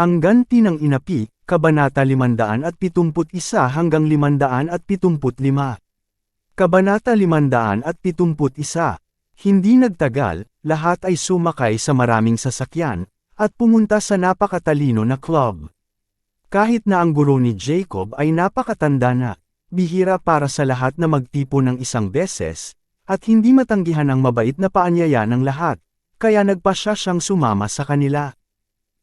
Ang ganti ng inapi, Kabanata 571 hanggang 575. Kabanata 571 Hindi nagtagal, lahat ay sumakay sa maraming sasakyan, at pumunta sa napakatalino na club. Kahit na ang guro ni Jacob ay napakatanda na, bihira para sa lahat na magtipo ng isang beses, at hindi matanggihan ang mabait na paanyaya ng lahat, kaya nagpasya siyang sumama sa kanila.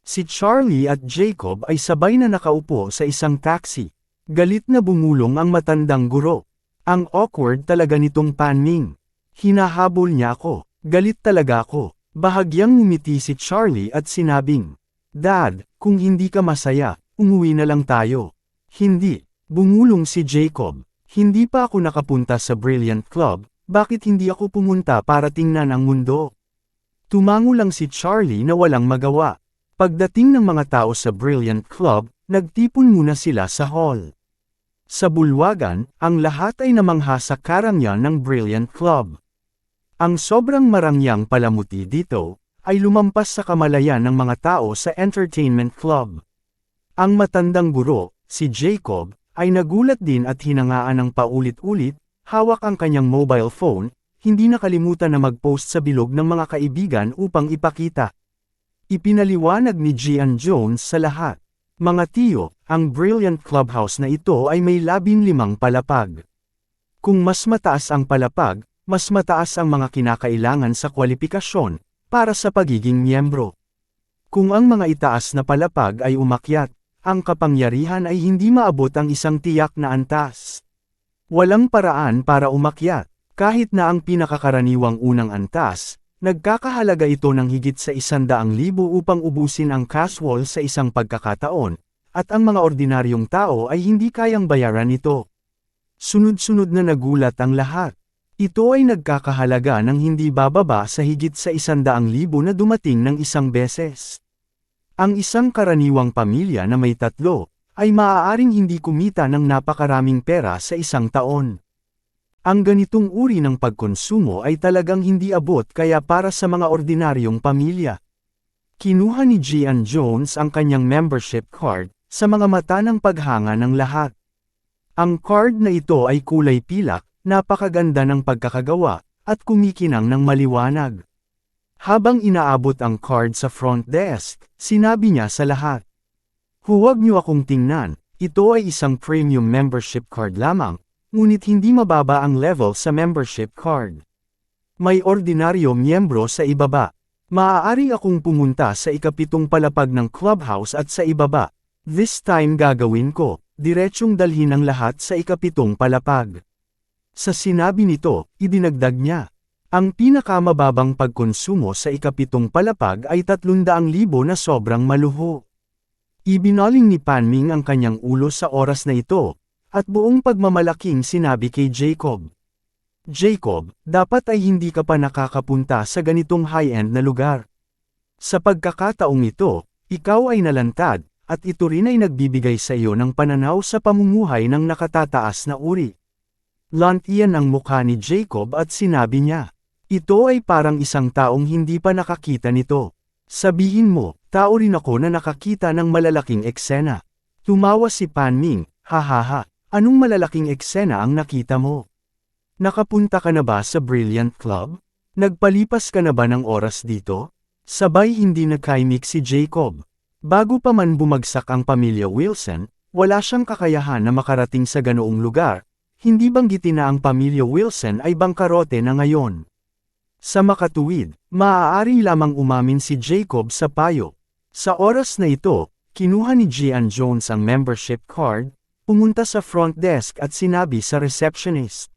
Si Charlie at Jacob ay sabay na nakaupo sa isang taxi. Galit na bumulong ang matandang guro. Ang awkward talaga nitong panming. Hinahabol niya ako. Galit talaga ako. Bahagyang ngumiti si Charlie at sinabing, Dad, kung hindi ka masaya, umuwi na lang tayo. Hindi. Bumulong si Jacob. Hindi pa ako nakapunta sa Brilliant Club, bakit hindi ako pumunta para tingnan ang mundo? Tumango lang si Charlie na walang magawa. Pagdating ng mga tao sa Brilliant Club, nagtipon muna sila sa hall. Sa bulwagan, ang lahat ay namangha sa karangyan ng Brilliant Club. Ang sobrang marangyang palamuti dito, ay lumampas sa kamalayan ng mga tao sa Entertainment Club. Ang matandang guro, si Jacob, ay nagulat din at hinangaan ng paulit-ulit, hawak ang kanyang mobile phone, hindi nakalimutan na mag-post sa bilog ng mga kaibigan upang ipakita. Ipinaliwanag ni Gian Jones sa lahat. Mga tiyo, ang Brilliant Clubhouse na ito ay may labing limang palapag. Kung mas mataas ang palapag, mas mataas ang mga kinakailangan sa kwalifikasyon, para sa pagiging miyembro. Kung ang mga itaas na palapag ay umakyat, ang kapangyarihan ay hindi maabot ang isang tiyak na antas. Walang paraan para umakyat, kahit na ang pinakakaraniwang unang antas, Nagkakahalaga ito ng higit sa isandaang libo upang ubusin ang cash wall sa isang pagkakataon, at ang mga ordinaryong tao ay hindi kayang bayaran ito. Sunod-sunod na nagulat ang lahat. Ito ay nagkakahalaga ng hindi bababa sa higit sa isandaang libo na dumating ng isang beses. Ang isang karaniwang pamilya na may tatlo, ay maaaring hindi kumita ng napakaraming pera sa isang taon. Ang ganitong uri ng pagkonsumo ay talagang hindi abot kaya para sa mga ordinaryong pamilya. Kinuha ni Gian Jones ang kanyang membership card, sa mga mata ng paghanga ng lahat. Ang card na ito ay kulay pilak, napakaganda ng pagkakagawa, at kumikinang ng maliwanag. Habang inaabot ang card sa front desk, sinabi niya sa lahat. Huwag niyo akong tingnan, ito ay isang premium membership card lamang, Ngunit hindi mababa ang level sa membership card. May ordinaryo miyembro sa ibaba. Maaari akong pumunta sa ikapitong palapag ng clubhouse at sa ibaba. This time gagawin ko, diretsyong dalhin ang lahat sa ikapitong palapag. Sa sinabi nito, idinagdag niya. Ang pinakamababang pagkonsumo sa ikapitong palapag ay 300,000 na sobrang maluho. Ibinaling ni Panming ang kanyang ulo sa oras na ito, at buong pagmamalaking sinabi kay Jacob. Jacob, dapat ay hindi ka pa nakakapunta sa ganitong high-end na lugar. Sa pagkakataong ito, ikaw ay nalantad, at ito rin ay nagbibigay sa iyo ng pananaw sa pamumuhay ng nakatataas na uri. Lantian ang mukha ni Jacob at sinabi niya, ito ay parang isang taong hindi pa nakakita nito. Sabihin mo, tao rin ako na nakakita ng malalaking eksena. Tumawa si Panming, hahaha. Anong malalaking eksena ang nakita mo? Nakapunta ka na ba sa Brilliant Club? Nagpalipas ka na ba ng oras dito? Sabay hindi nagkaimik si Jacob. Bago pa man bumagsak ang pamilya Wilson, wala siyang kakayahan na makarating sa ganoong lugar, hindi banggitin na ang pamilya Wilson ay bangkarote na ngayon. Sa makatuwid, maaari lamang umamin si Jacob sa payo. Sa oras na ito, kinuha ni Gian Jones ang membership card, Pumunta sa front desk at sinabi sa receptionist.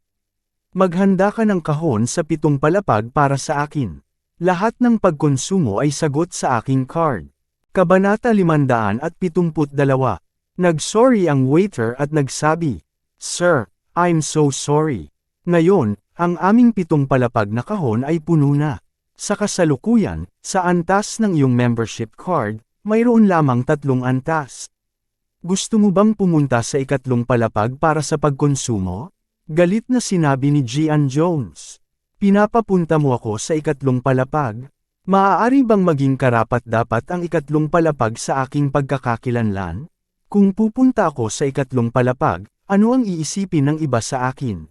Maghanda ka ng kahon sa pitong palapag para sa akin. Lahat ng pagkonsumo ay sagot sa aking card. Kabanata 572. Nag-sorry ang waiter at nagsabi, Sir, I'm so sorry. Ngayon, ang aming pitong palapag na kahon ay puno na. Sa kasalukuyan, sa antas ng iyong membership card, mayroon lamang tatlong antas. Gusto mo bang pumunta sa ikatlong palapag para sa pagkonsumo? Galit na sinabi ni Gian Jones. Pinapapunta mo ako sa ikatlong palapag? Maaari bang maging karapat dapat ang ikatlong palapag sa aking pagkakakilanlan? Kung pupunta ako sa ikatlong palapag, ano ang iisipin ng iba sa akin?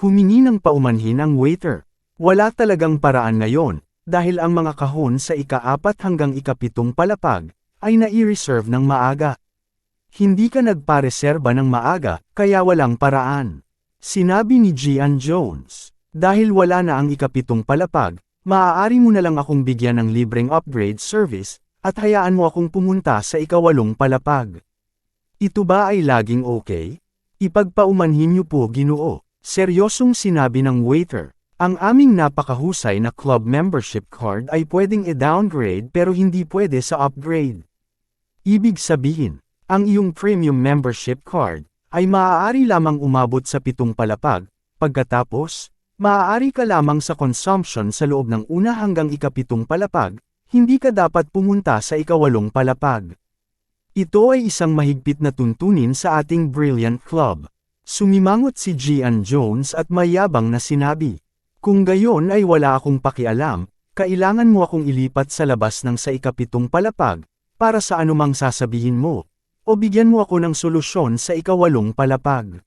Humingi ng paumanhin ang waiter. Wala talagang paraan ngayon, dahil ang mga kahon sa ikaapat hanggang ikapitong palapag, ay nai-reserve ng maaga. Hindi ka nagpareserba ng maaga, kaya walang paraan. Sinabi ni Gian Jones, dahil wala na ang ikapitong palapag, maaari mo na lang akong bigyan ng libreng upgrade service, at hayaan mo akong pumunta sa ikawalong palapag. Ito ba ay laging okay? Ipagpaumanhin niyo po ginoo. Seryosong sinabi ng waiter, ang aming napakahusay na club membership card ay pwedeng i-downgrade pero hindi pwede sa upgrade. Ibig sabihin, ang iyong premium membership card ay maaari lamang umabot sa pitong palapag, pagkatapos, maaari ka lamang sa consumption sa loob ng una hanggang ikapitong palapag, hindi ka dapat pumunta sa ikawalong palapag. Ito ay isang mahigpit na tuntunin sa ating Brilliant Club. Sumimangot si Gian Jones at mayabang na sinabi, Kung gayon ay wala akong pakialam, kailangan mo akong ilipat sa labas ng sa ikapitong palapag, para sa anumang sasabihin mo, o bigyan mo ako ng solusyon sa ikawalong palapag.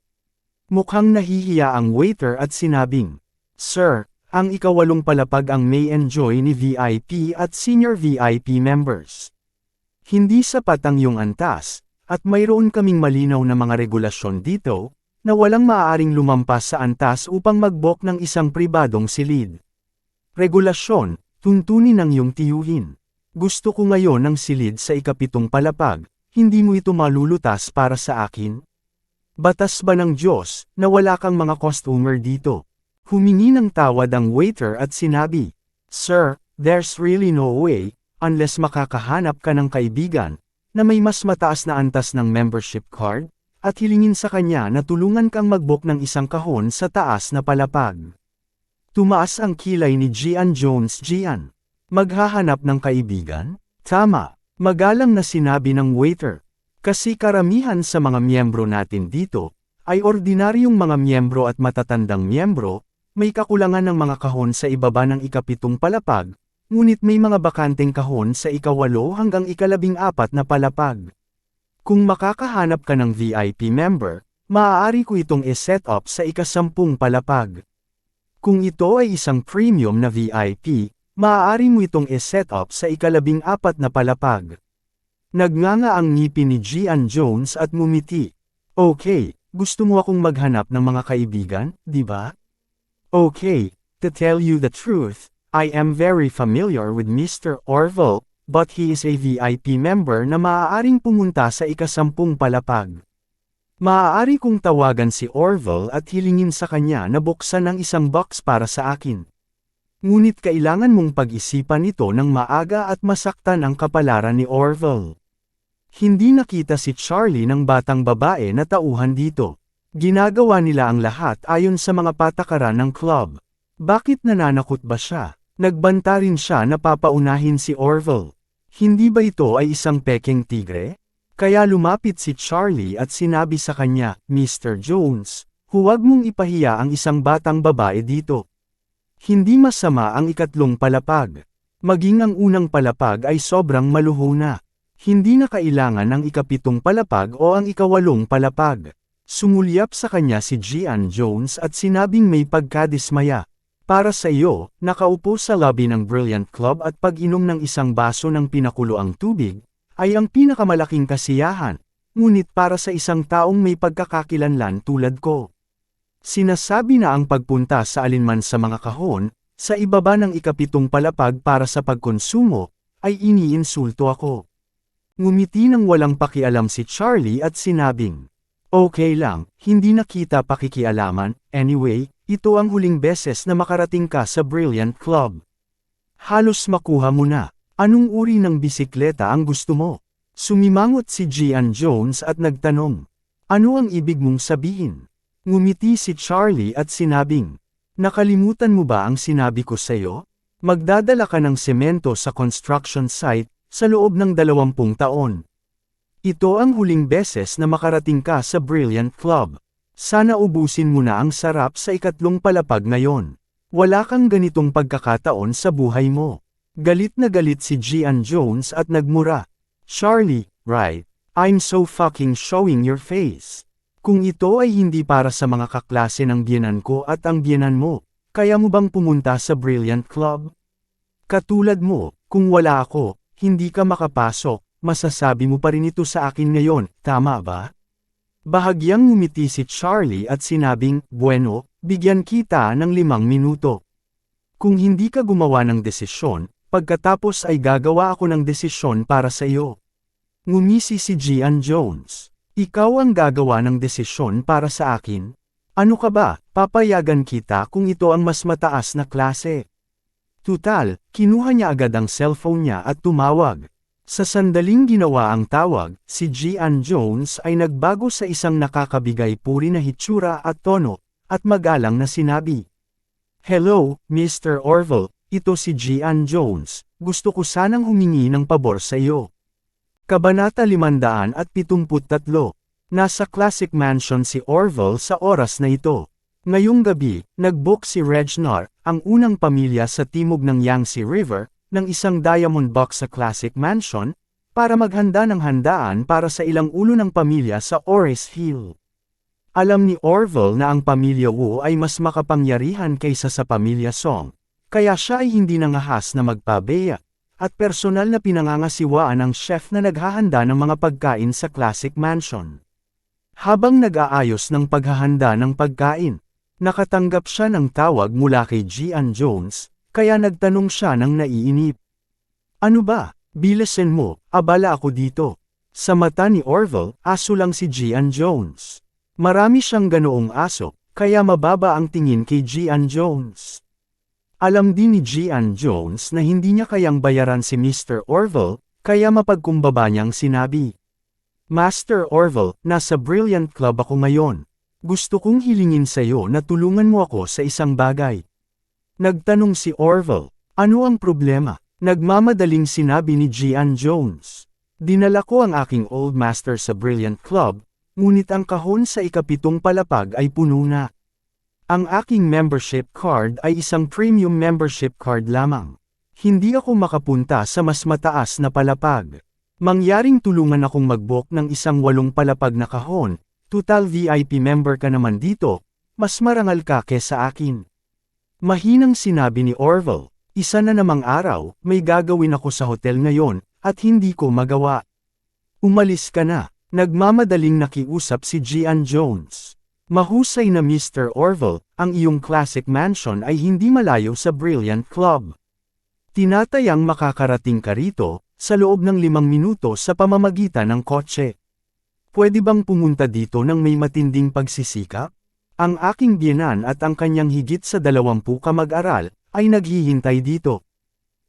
Mukhang nahihiya ang waiter at sinabing, Sir, ang ikawalong palapag ang may enjoy ni VIP at senior VIP members. Hindi sapat ang iyong antas, at mayroon kaming malinaw na mga regulasyon dito, na walang maaaring lumampas sa antas upang magbok ng isang pribadong silid. Regulasyon, tuntunin ang iyong tiyuhin. Gusto ko ngayon ng silid sa ikapitong palapag, hindi mo ito malulutas para sa akin? Batas ba ng Diyos, na wala kang mga customer dito? Humingi ng tawad ang waiter at sinabi, Sir, there's really no way, unless makakahanap ka ng kaibigan, na may mas mataas na antas ng membership card, at hilingin sa kanya na tulungan kang magbook ng isang kahon sa taas na palapag. Tumaas ang kilay ni Gian Jones Gian. Maghahanap ng kaibigan? Tama, magalang na sinabi ng waiter. Kasi karamihan sa mga miyembro natin dito, ay ordinaryong mga miyembro at matatandang miyembro, may kakulangan ng mga kahon sa ibaba ng ikapitong palapag, Ngunit may mga bakanteng kahon sa ikawalo hanggang ikalabing apat na palapag. Kung makakahanap ka ng VIP member, maaari ko itong i-set up sa ikasampung palapag. Kung ito ay isang premium na VIP, maaari mo itong i-set up sa ikalabing apat na palapag. Nagnganga ang ngipin ni Gian Jones at mumiti. Okay, gusto mo akong maghanap ng mga kaibigan, di ba? Okay, to tell you the truth, I am very familiar with Mr. Orville, but he is a VIP member na maaaring pumunta sa ikasampung palapag. Maaari kong tawagan si Orville at hilingin sa kanya na buksan ang isang box para sa akin. Ngunit kailangan mong pag-isipan ito ng maaga at masaktan ang kapalaran ni Orville. Hindi nakita si Charlie ng batang babae na tauhan dito. Ginagawa nila ang lahat ayon sa mga patakaran ng club. Bakit nananakot ba siya? Nagbanta rin siya na papaunahin si Orville. Hindi ba ito ay isang pekeng tigre? Kaya lumapit si Charlie at sinabi sa kanya, Mr. Jones, huwag mong ipahiya ang isang batang babae dito. Hindi masama ang ikatlong palapag. Maging ang unang palapag ay sobrang maluho na. Hindi na kailangan ang ikapitong palapag o ang ikawalong palapag. Sumulyap sa kanya si Gian Jones at sinabing may pagkadismaya. Para sa iyo, nakaupo sa lobby ng Brilliant Club at pag-inom ng isang baso ng pinakuloang tubig, ay ang pinakamalaking kasiyahan, ngunit para sa isang taong may pagkakakilanlan tulad ko. Sinasabi na ang pagpunta sa alinman sa mga kahon, sa ibaba ng ikapitong palapag para sa pagkonsumo, ay iniinsulto ako. Ngumiti ng walang pakialam si Charlie at sinabing, Okay lang, hindi na kita pakikialaman, anyway, ito ang huling beses na makarating ka sa Brilliant Club. Halos makuha mo na. Anong uri ng bisikleta ang gusto mo? Sumimangot si Gian Jones at nagtanong. Ano ang ibig mong sabihin? Ngumiti si Charlie at sinabing, Nakalimutan mo ba ang sinabi ko sa'yo? Magdadala ka ng semento sa construction site, sa loob ng dalawampung taon. Ito ang huling beses na makarating ka sa Brilliant Club. Sana ubusin mo na ang sarap sa ikatlong palapag ngayon. Wala kang ganitong pagkakataon sa buhay mo. Galit na galit si Gian Jones at nagmura. Charlie, right, I'm so fucking showing your face. Kung ito ay hindi para sa mga kaklase ng biyenan ko at ang biyenan mo, kaya mo bang pumunta sa Brilliant Club? Katulad mo, kung wala ako, hindi ka makapasok, masasabi mo pa rin ito sa akin ngayon, tama ba? Bahagyang ngumiti si Charlie at sinabing, Bueno, bigyan kita ng limang minuto. Kung hindi ka gumawa ng desisyon, pagkatapos ay gagawa ako ng desisyon para sa iyo. Ngumisi si Gian Jones. Ikaw ang gagawa ng desisyon para sa akin? Ano ka ba, papayagan kita kung ito ang mas mataas na klase. Tutal, kinuha niya agad ang cellphone niya at tumawag. Sa sandaling ginawa ang tawag, si Gian Jones ay nagbago sa isang nakakabigay puri na hitsura at tono, at magalang na sinabi. Hello, Mr. Orville, ito si Gian Jones, gusto ko sanang humingi ng pabor sa iyo. Kabanata 573. Nasa Classic Mansion si Orville sa oras na ito. Ngayong gabi, nag-book si Regnar, ang unang pamilya sa timog ng Yangtze River, ng isang diamond box sa Classic Mansion, para maghanda ng handaan para sa ilang ulo ng pamilya sa Ores Hill. Alam ni Orville na ang pamilya Wu ay mas makapangyarihan kaysa sa pamilya Song, kaya siya ay hindi nangahas na magpabeya, at personal na pinangangasiwaan ang chef na naghahanda ng mga pagkain sa Classic Mansion. Habang nag-aayos ng paghahanda ng pagkain, nakatanggap siya ng tawag mula kay Gian Jones, kaya nagtanong siya ng naiinip. Ano ba, bilasin mo, abala ako dito. Sa mata ni Orville, aso lang si Gian Jones. Marami siyang ganoong aso, kaya mababa ang tingin kay Gian Jones. Alam din ni Gian Jones na hindi niya kayang bayaran si Mr. Orville, kaya mapagkumbaba niyang sinabi. Master Orville, nasa Brilliant Club ako ngayon. Gusto kong hilingin sa iyo na tulungan mo ako sa isang bagay. Nagtanong si Orville, ano ang problema? Nagmamadaling sinabi ni Gian Jones. Dinala ko ang aking old master sa Brilliant Club, ngunit ang kahon sa ikapitong palapag ay puno na. Ang aking membership card ay isang premium membership card lamang. Hindi ako makapunta sa mas mataas na palapag. Mangyaring tulungan akong mag-book ng isang walong palapag na kahon, total VIP member ka naman dito, mas marangal ka kesa akin. Mahinang sinabi ni Orville, isa na namang araw, may gagawin ako sa hotel ngayon, at hindi ko magawa. Umalis ka na, nagmamadaling nakiusap si Gian Jones. Mahusay na Mr. Orville, ang iyong classic mansion ay hindi malayo sa Brilliant Club. Tinatayang makakarating ka rito, sa loob ng limang minuto sa pamamagitan ng kotse. Pwede bang pumunta dito ng may matinding pagsisikap? Ang aking biyenan at ang kanyang higit sa dalawampu kamag-aral, ay naghihintay dito.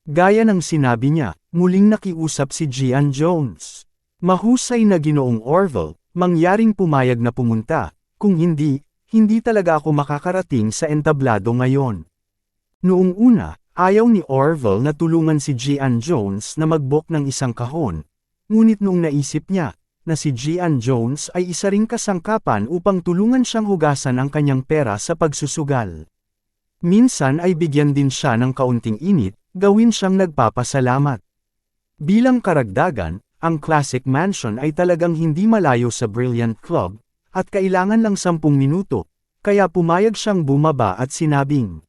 Gaya ng sinabi niya, muling nakiusap si Gian Jones. Mahusay na ginoong Orville, mangyaring pumayag na pumunta, kung hindi, hindi talaga ako makakarating sa entablado ngayon. Noong una, ayaw ni Orville na tulungan si Gian Jones na mag-book ng isang kahon. Ngunit noong naisip niya, na si Gian Jones ay isa ring kasangkapan upang tulungan siyang hugasan ang kanyang pera sa pagsusugal. Minsan ay bigyan din siya ng kaunting init, gawin siyang nagpapasalamat. Bilang karagdagan, ang Classic Mansion ay talagang hindi malayo sa Brilliant Club, at kailangan lang sampung minuto, kaya pumayag siyang bumaba at sinabing,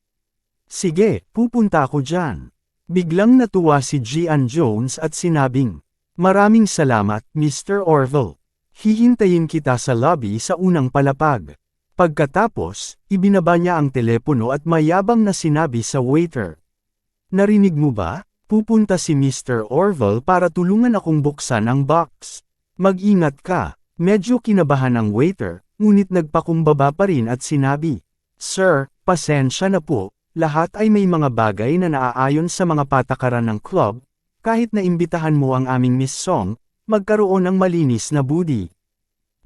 Sige, pupunta ako dyan. Biglang natuwa si Gian Jones at sinabing, Maraming salamat, Mr. Orville. Hihintayin kita sa lobby sa unang palapag. Pagkatapos, ibinaba niya ang telepono at mayabang na sinabi sa waiter. Narinig mo ba? Pupunta si Mr. Orville para tulungan akong buksan ang box. Mag-ingat ka. Medyo kinabahan ang waiter, ngunit nagpakumbaba pa rin at sinabi, Sir, pasensya na po, lahat ay may mga bagay na naaayon sa mga patakaran ng club, kahit na imbitahan mo ang aming Miss Song, magkaroon ng malinis na budi.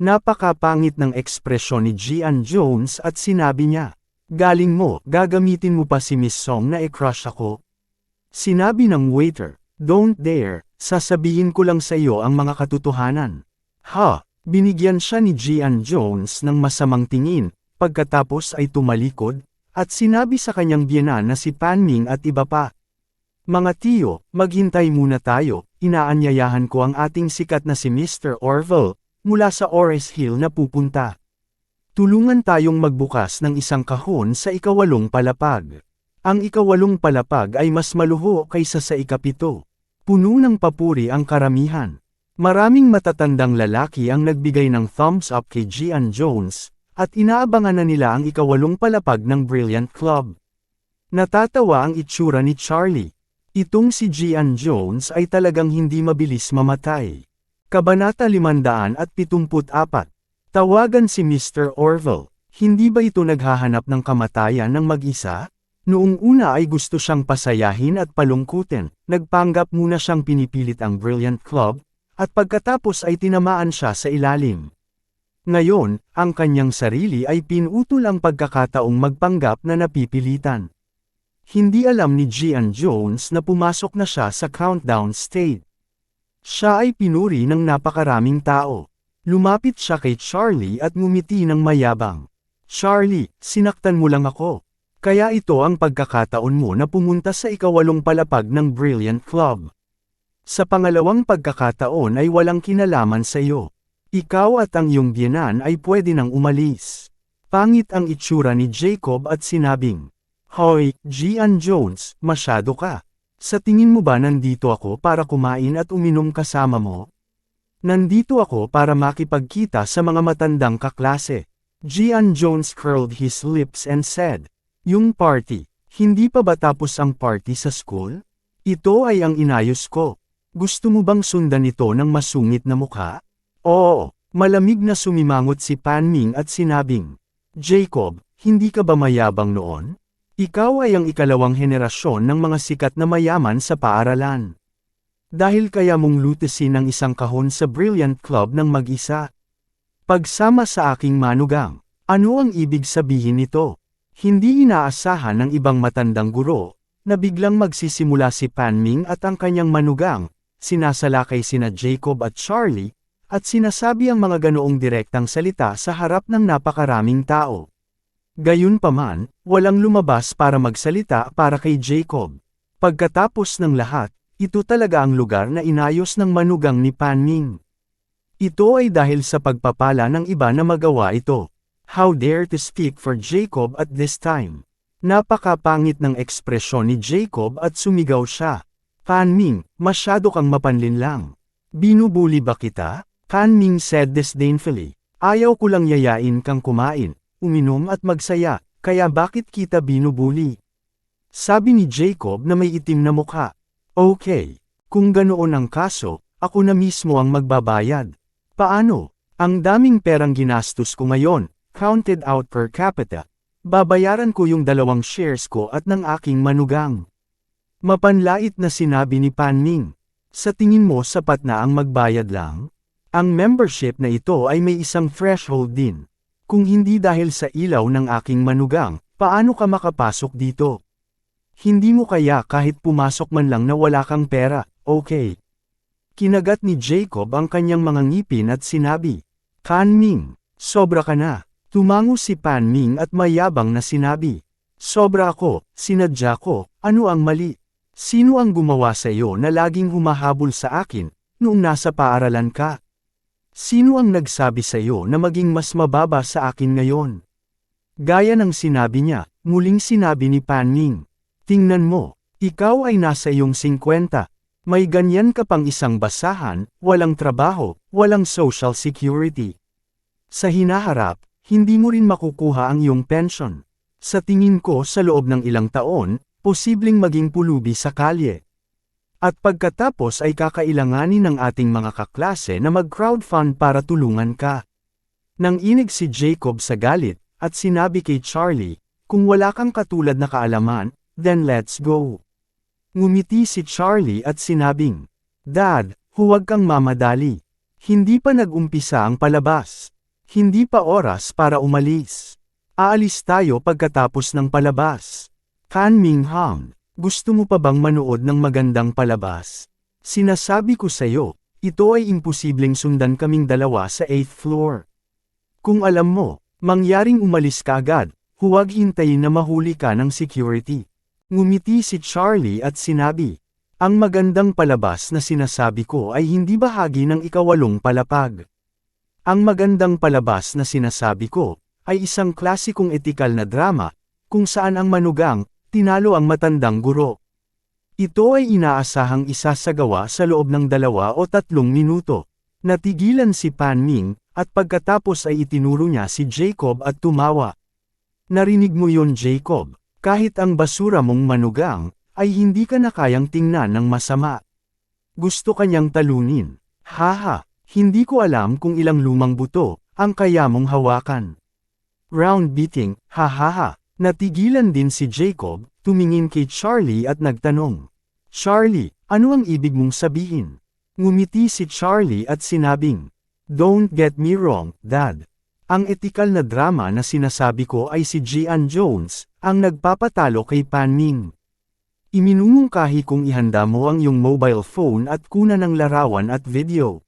Napakapangit ng ekspresyon ni Gian Jones at sinabi niya, Galing mo, gagamitin mo pa si Miss Song na e-crush ako? Sinabi ng waiter, Don't dare, sasabihin ko lang sa iyo ang mga katotohanan. Ha, binigyan siya ni Gian Jones ng masamang tingin, pagkatapos ay tumalikod, at sinabi sa kanyang biyenan na si Panming at iba pa. Mga tiyo, maghintay muna tayo, inaanyayahan ko ang ating sikat na si Mr. Orville, mula sa Ores Hill na pupunta. Tulungan tayong magbukas ng isang kahon sa ikawalong palapag. Ang ikawalong palapag ay mas maluho kaysa sa ikapito. Puno ng papuri ang karamihan. Maraming matatandang lalaki ang nagbigay ng thumbs up kay Gian Jones, at inaabangan na nila ang ikawalong palapag ng Brilliant Club. Natatawa ang itsura ni Charlie. Itong si Gian Jones ay talagang hindi mabilis mamatay. Kabanata 574. Tawagan si Mr. Orville. Hindi ba ito naghahanap ng kamatayan ng mag-isa? Noong una ay gusto siyang pasayahin at palungkutin, nagpanggap muna siyang pinipilit ang Brilliant Club, at pagkatapos ay tinamaan siya sa ilalim. Ngayon, ang kanyang sarili ay pinutol ang pagkakataong magpanggap na napipilitan. Hindi alam ni Gian Jones na pumasok na siya sa countdown state. Siya ay pinuri ng napakaraming tao. Lumapit siya kay Charlie at ngumiti ng mayabang. Charlie, sinaktan mo lang ako. Kaya ito ang pagkakataon mo na pumunta sa ikawalong palapag ng Brilliant Club. Sa pangalawang pagkakataon ay walang kinalaman sa iyo. Ikaw at ang iyong biyenan ay pwede nang umalis. Pangit ang itsura ni Jacob at sinabing, Hoy, Gian Jones, masyado ka. Sa tingin mo ba nandito ako para kumain at uminom kasama mo? Nandito ako para makipagkita sa mga matandang kaklase. Gian Jones curled his lips and said, Yung party, hindi pa ba tapos ang party sa school? Ito ay ang inayos ko. Gusto mo bang sundan ito ng masungit na mukha? Oo, malamig na sumimangot si Panming at sinabing, Jacob, hindi ka ba mayabang noon? Ikaw ay ang ikalawang henerasyon ng mga sikat na mayaman sa paaralan. Dahil kaya mong lutesin ang isang kahon sa Brilliant Club ng mag-isa. Pagsama sa aking manugang, ano ang ibig sabihin nito? Hindi inaasahan ng ibang matandang guro, na biglang magsisimula si Panming at ang kanyang manugang, sinasalakay sina Jacob at Charlie, at sinasabi ang mga ganoong direktang salita sa harap ng napakaraming tao. Gayunpaman, walang lumabas para magsalita para kay Jacob. Pagkatapos ng lahat, ito talaga ang lugar na inayos ng manugang ni Panming. Ito ay dahil sa pagpapala ng iba na magawa ito. How dare to speak for Jacob at this time. Napakapangit ng ekspresyon ni Jacob at sumigaw siya. Panming, masyado kang mapanlinlang. Binubuli ba kita? Kan Ming said disdainfully, ayaw ko lang yayain kang kumain, uminom at magsaya, kaya bakit kita binubuli? Sabi ni Jacob na may itim na mukha. Okay, kung ganoon ang kaso, ako na mismo ang magbabayad. Paano? Ang daming perang ginastos ko ngayon, counted out per capita. Babayaran ko yung dalawang shares ko at ng aking manugang. Mapanlait na sinabi ni Panming. Sa tingin mo sapat na ang magbayad lang? Ang membership na ito ay may isang threshold din. Kung hindi dahil sa ilaw ng aking manugang, paano ka makapasok dito? Hindi mo kaya kahit pumasok man lang na wala kang pera, okay. Kinagat ni Jacob ang kanyang mga ngipin at sinabi, Kan Ming, sobra ka na. Tumango si Pan Ming at mayabang na sinabi, Sobra ako, sinadya ko, ano ang mali? Sino ang gumawa sa iyo na laging humahabol sa akin, noong nasa paaralan ka? Sino ang nagsabi sa iyo na maging mas mababa sa akin ngayon? Gaya ng sinabi niya, muling sinabi ni Panning. Tingnan mo, ikaw ay nasa iyong 50. May ganyan ka pang isang basahan, walang trabaho, walang social security. Sa hinaharap, hindi mo rin makukuha ang iyong pension. Sa tingin ko sa loob ng ilang taon, posibleng maging pulubi sa kalye. At pagkatapos ay kakailanganin ng ating mga kaklase na mag-crowdfund para tulungan ka. Nang inig si Jacob sa galit, at sinabi kay Charlie, kung wala kang katulad na kaalaman, then let's go. Ngumiti si Charlie at sinabing, Dad, huwag kang mamadali. Hindi pa nag-umpisa ang palabas. Hindi pa oras para umalis. Aalis tayo pagkatapos ng palabas. Kan Ming Hang, gusto mo pa bang manood ng magandang palabas? Sinasabi ko sa'yo, ito ay imposibleng sundan kaming dalawa sa 8th floor. Kung alam mo, mangyaring umalis ka agad, huwag hintayin na mahuli ka ng security. Ngumiti si Charlie at sinabi, ang magandang palabas na sinasabi ko ay hindi bahagi ng ikawalong palapag. Ang magandang palabas na sinasabi ko, ay isang klasikong etikal na drama, kung saan ang manugang, tinalo ang matandang guro. Ito ay inaasahang isasagawa sa loob ng dalawa o tatlong minuto. Natigilan si Pan Ming, at pagkatapos ay itinuro niya si Jacob at tumawa. Narinig mo yon Jacob, kahit ang basura mong manugang, ay hindi ka na kayang tingnan ng masama. Gusto kanyang talunin. Haha, hindi ko alam kung ilang lumang buto, ang kaya mong hawakan. Round beating, hahaha, natigilan din si Jacob, tumingin kay Charlie at nagtanong. Charlie, ano ang ibig mong sabihin? Ngumiti si Charlie at sinabing, Don't get me wrong, Dad. Ang etikal na drama na sinasabi ko ay si Gian Jones, ang nagpapatalo kay Pan Ming. Iminumungkahi kong ihanda mo ang iyong mobile phone at kuna ng larawan at video.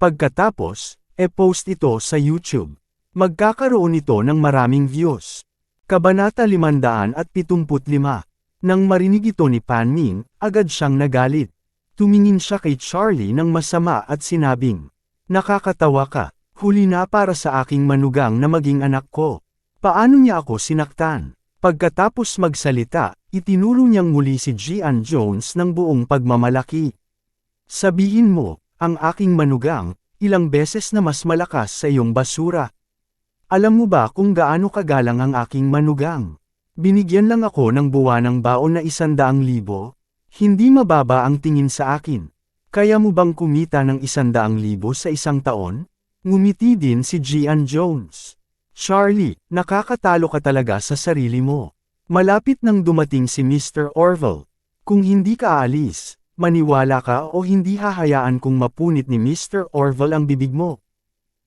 Pagkatapos, e-post ito sa YouTube. Magkakaroon ito ng maraming views. Kabanata 575 nang marinig ito ni Pan Ming, agad siyang nagalit. Tumingin siya kay Charlie ng masama at sinabing, Nakakatawa ka, huli na para sa aking manugang na maging anak ko. Paano niya ako sinaktan? Pagkatapos magsalita, itinuro niyang muli si Gian Jones ng buong pagmamalaki. Sabihin mo, ang aking manugang, ilang beses na mas malakas sa iyong basura. Alam mo ba kung gaano kagalang ang aking manugang? Binigyan lang ako ng buwanang baon na isandaang libo. Hindi mababa ang tingin sa akin. Kaya mo bang kumita ng isandaang libo sa isang taon? Ngumiti din si Gian Jones. Charlie, nakakatalo ka talaga sa sarili mo. Malapit nang dumating si Mr. Orville. Kung hindi ka aalis, maniwala ka o hindi hahayaan kung mapunit ni Mr. Orville ang bibig mo.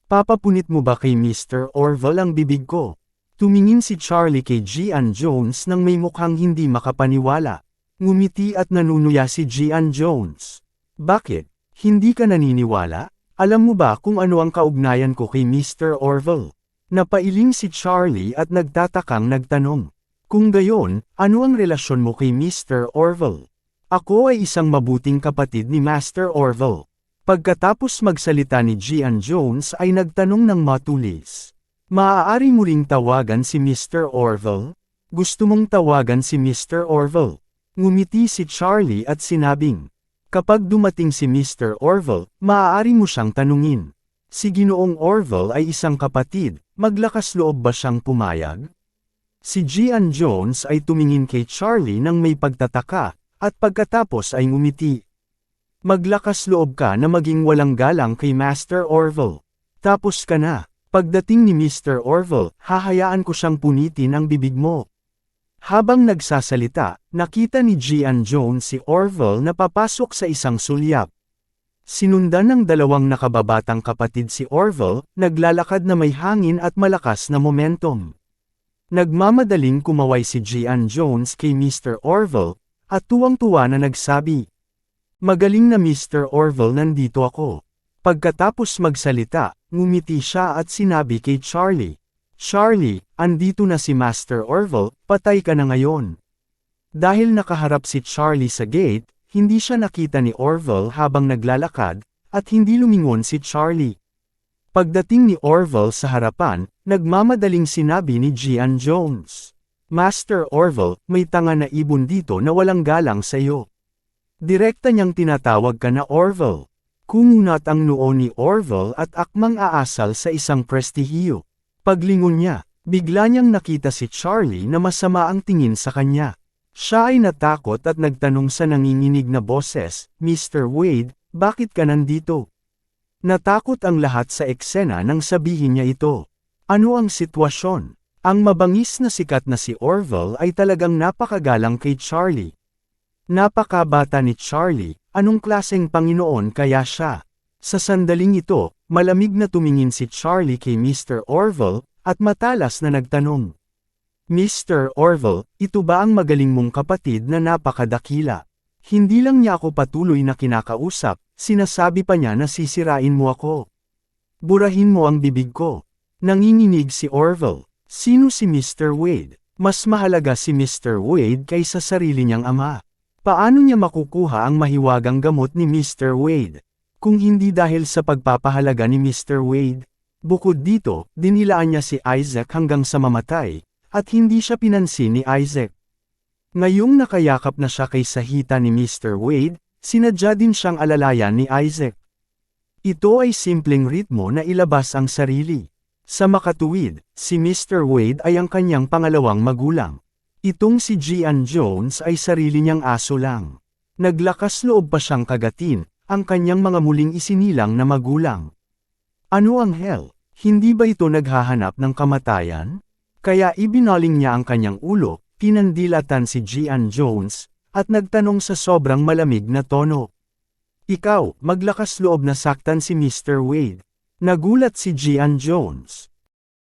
Papapunit mo ba kay Mr. Orville ang bibig ko? Tumingin si Charlie kay Gian Jones nang may mukhang hindi makapaniwala. Ngumiti at nanunuya si Gian Jones. Bakit? Hindi ka naniniwala? Alam mo ba kung ano ang kaugnayan ko kay Mr. Orville? Napailing si Charlie at nagtatakang nagtanong. Kung gayon, ano ang relasyon mo kay Mr. Orville? Ako ay isang mabuting kapatid ni Master Orville. Pagkatapos magsalita ni Gian Jones ay nagtanong ng matulis. Maaari mo ring tawagan si Mr. Orville? Gusto mong tawagan si Mr. Orville? Ngumiti si Charlie at sinabing, Kapag dumating si Mr. Orville, maaari mo siyang tanungin. Si Ginoong Orville ay isang kapatid, maglakas loob ba siyang pumayag? Si Gian Jones ay tumingin kay Charlie nang may pagtataka, at pagkatapos ay ngumiti. Maglakas loob ka na maging walang galang kay Master Orville. Tapos ka na. Pagdating ni Mr. Orville, hahayaan ko siyang punitin ang bibig mo. Habang nagsasalita, nakita ni Gian Jones si Orville na papasok sa isang sulyap. Sinundan ng dalawang nakababatang kapatid si Orville, naglalakad na may hangin at malakas na momentum. Nagmamadaling kumaway si Gian Jones kay Mr. Orville, at tuwang-tuwa na nagsabi, Magaling na Mr. Orville nandito ako. Pagkatapos magsalita, ngumiti siya at sinabi kay Charlie, Charlie, andito na si Master Orville, patay ka na ngayon. Dahil nakaharap si Charlie sa gate, hindi siya nakita ni Orville habang naglalakad, at hindi lumingon si Charlie. Pagdating ni Orville sa harapan, nagmamadaling sinabi ni Gian Jones. Master Orville, may tanga na ibon dito na walang galang sa iyo. Direkta niyang tinatawag ka na Orville. Kumunat ang noo ni Orville at akmang aasal sa isang prestihiyo. Paglingon niya, bigla niyang nakita si Charlie na masama ang tingin sa kanya. Siya ay natakot at nagtanong sa nanginginig na boses, Mr. Wade, bakit ka nandito? Natakot ang lahat sa eksena nang sabihin niya ito. Ano ang sitwasyon? Ang mabangis na sikat na si Orville ay talagang napakagalang kay Charlie. Napakabata ni Charlie, anong klaseng Panginoon kaya siya? Sa sandaling ito, malamig na tumingin si Charlie kay Mr. Orville, at matalas na nagtanong. Mr. Orville, ito ba ang magaling mong kapatid na napakadakila? Hindi lang niya ako patuloy na kinakausap, sinasabi pa niya na sisirain mo ako. Burahin mo ang bibig ko. Nanginginig si Orville. Sino si Mr. Wade? Mas mahalaga si Mr. Wade kaysa sarili niyang ama. Paano niya makukuha ang mahiwagang gamot ni Mr. Wade? Kung hindi dahil sa pagpapahalaga ni Mr. Wade. Bukod dito, dinilaan niya si Isaac hanggang sa mamatay, at hindi siya pinansin ni Isaac. Ngayong nakayakap na siya kay sahita ni Mr. Wade, sinadya din siyang alalayan ni Isaac. Ito ay simpleng ritmo na ilabas ang sarili. Sa makatuwid, si Mr. Wade ay ang kanyang pangalawang magulang. Itong si Gian Jones ay sarili niyang aso lang. Naglakas loob pa siyang kagatin, ang kanyang mga muling isinilang na magulang. Ano ang hell? Hindi ba ito naghahanap ng kamatayan? Kaya ibinaling niya ang kanyang ulo, pinandilatan si Gian Jones, at nagtanong sa sobrang malamig na tono. Ikaw, maglakas loob na saktan si Mr. Wade. Nagulat si Gian Jones.